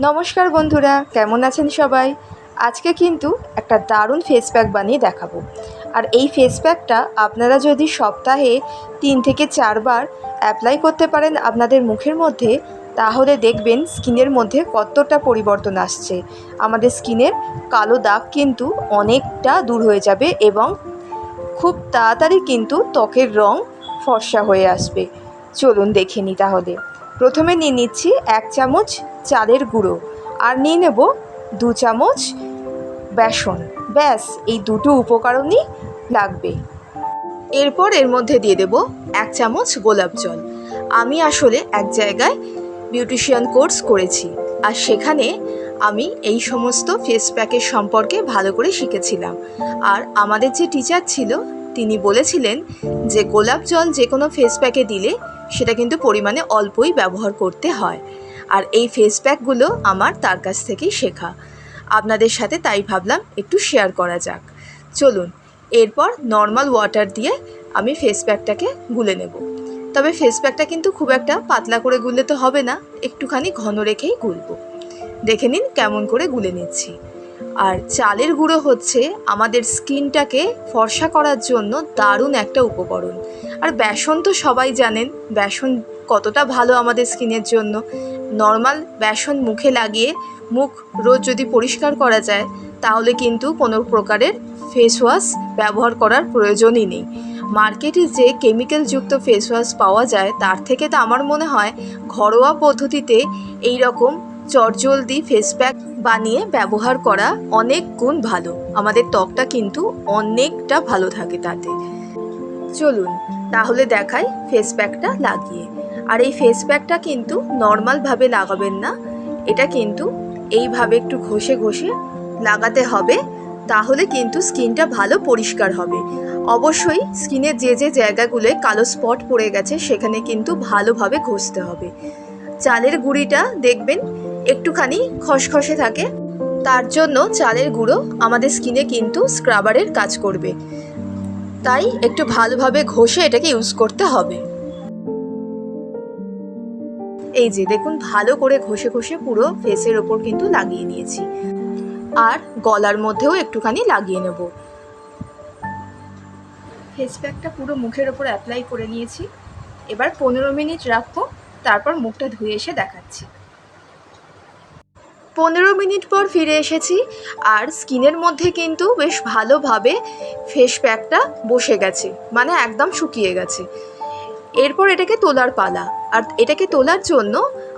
নমস্কার বন্ধুরা, কেমন আছেন সবাই? আজকে কিন্তু একটা দারুণ ফেস প্যাক বানিয়ে দেখাবো। আর এই ফেস প্যাকটা আপনারা যদি সপ্তাহে তিন থেকে চারবার অ্যাপ্লাই করতে পারেন আপনাদের মুখের মধ্যে, তাহলে দেখবেন স্কিনের মধ্যে কতটা পরিবর্তন আসছে। আমাদের স্কিনের কালো দাগ কিন্তু অনেকটা দূর হয়ে যাবে এবং খুব তাড়াতাড়ি কিন্তু ত্বকের রং ফর্সা হয়ে আসবে। চলুন দেখে নিই তাহলে। প্রথমে নিয়ে নিচ্ছি এক চামচ চালের গুঁড়ো আর নিয়ে নেব দু চামচ বেসন। ব্যাস, এই দুটো উপকরণই লাগবে। এরপর এর মধ্যে দিয়ে দেব এক চামচ গোলাপ জল। আমি আসলে এক জায়গায় বিউটিশিয়ান কোর্স করেছি আর সেখানে আমি এই সমস্ত ফেস প্যাকের সম্পর্কে ভালো করে শিখেছিলাম। আর আমাদের যে টিচার ছিল, তিনি বলেছিলেন যে গোলাপ জল যে কোনো ফেস প্যাকে দিলে সেটা কিন্তু পরিমাণে অল্পই ব্যবহার করতে হয়। আর এই ফেস প্যাকগুলো আমার তার কাছ থেকেই শেখা। আপনাদের সাথে তাই ভাবলাম একটু শেয়ার করা যাক। চলুন, এরপর নর্মাল ওয়াটার দিয়ে আমি ফেস প্যাকটাকে গুলে নেব। তবে ফেস প্যাকটা কিন্তু খুব একটা পাতলা করে গুললে তো হবে না, একটুখানি ঘন রেখেই গুলব। দেখে নিন কেমন করে গুলে নিচ্ছি। আর চালের গুঁড়ো হচ্ছে আমাদের স্কিনটাকে ফর্সা করার জন্য দারুণ একটা উপকরণ। আর বেসন তো সবাই জানেন, বেসন কতটা ভালো আমাদের স্কিনের জন্য। নর্মাল বেসন মুখে লাগিয়ে মুখ রোজ যদি পরিষ্কার করা যায়, তাহলে কিন্তু কোনো প্রকারের ফেস ওয়াশ ব্যবহার করার প্রয়োজনই নেই। মার্কেটে যে কেমিক্যালযুক্ত ফেস ওয়াশ পাওয়া যায়, তার থেকে তো আমার মনে হয় ঘরোয়া পদ্ধতিতে এই রকম চটজলদি ফেস প্যাক বানিয়ে ব্যবহার করা অনেক গুণ ভালো। আমাদের ত্বকটা কিন্তু অনেকটা ভালো থাকে তাতে। চলুন, তাহলে দেখাই ফেস প্যাকটা লাগিয়ে। আর এই ফেস প্যাকটা কিন্তু নর্মালভাবে লাগাবেন না। এটা কিন্তু এইভাবে একটু ঘষে ঘষে লাগাতে হবে, তাহলে কিন্তু স্কিনটা ভালো পরিষ্কার হবে। অবশ্যই স্কিনের যে যে জায়গাগুলোয় কালো স্পট পড়ে গেছে, সেখানে কিন্তু ভালোভাবে ঘষতে হবে। চালের গুঁড়িটা দেখবেন একটুখানি খসখসে থাকে। তার জন্য চালের গুঁড়ো আমাদের স্কিনে কিন্তু স্ক্রাবারের কাজ করবে। তাই একটু ভালোভাবে ঘষে এটাকে ইউজ করতে হবে। এই যে দেখুন, ভালো করে ঘষে ঘষে পুরো ফেসের ওপর কিন্তু লাগিয়ে নিয়েছি আর গলার মধ্যেও একটুখানি লাগিয়ে নেব। ফেস প্যাকটা পুরো মুখের ওপর অ্যাপ্লাই করে নিয়েছি। এবার পনেরো মিনিট রাখব, তারপর মুখটা ধুয়ে এসে দেখাচ্ছি। পনেরো মিনিট পর ফিরে এসেছি আর স্কিনের মধ্যে কিন্তু বেশ ভালোভাবে ফেস প্যাকটা বসে গেছে মানে একদম শুকিয়ে গেছে। এরপর এটাকে তোলার পালা। আর এটাকে তোলার জন্য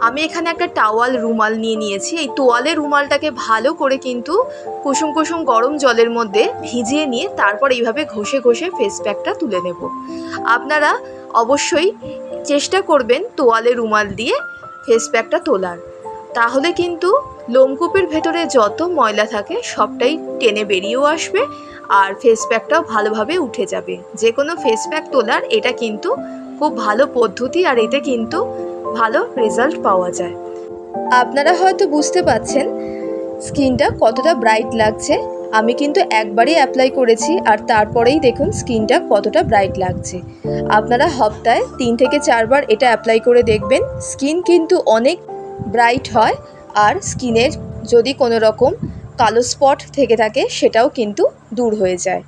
আমি এখানে একটা টাওয়াল রুমাল নিয়ে নিয়েছি। এই তোয়ালে রুমালটাকে ভালো করে কিন্তু কুসুম কুসুম গরম জলের মধ্যে ভিজিয়ে নিয়ে তারপর এইভাবে ঘষে ঘষে ফেস প্যাকটা তুলে নেব। আপনারা অবশ্যই চেষ্টা করবেন তোয়ালে রুমাল দিয়ে ফেস প্যাকটা তোলার। তাহলে কিন্তু লোমকূপের ভেতরে যত ময়লা থাকে সবটাই টেনে বেরিয়েও আসবে আর ফেস প্যাকটাও ভালোভাবে উঠে যাবে। যে কোনো ফেস প্যাক তোলার এটা কিন্তু খুব ভালো পদ্ধতি আর এতে কিন্তু ভালো রেজাল্ট পাওয়া যায়। আপনারা হয়তো বুঝতে পাচ্ছেন স্কিনটা কতটা ব্রাইট লাগছে। আমি কিন্তু একবারই অ্যাপ্লাই করেছি আর তারপরেই দেখুন স্কিনটা কতটা ব্রাইট লাগছে। আপনারা সপ্তাহে তিন থেকে চারবার এটা অ্যাপ্লাই করে দেখবেন। স্কিন কিন্তু অনেক ব্রাইট হয় আর স্কিনের যদি কোনো রকম কালো স্পট থেকে থাকে, সেটাও কিন্তু দূর হয়ে যায়।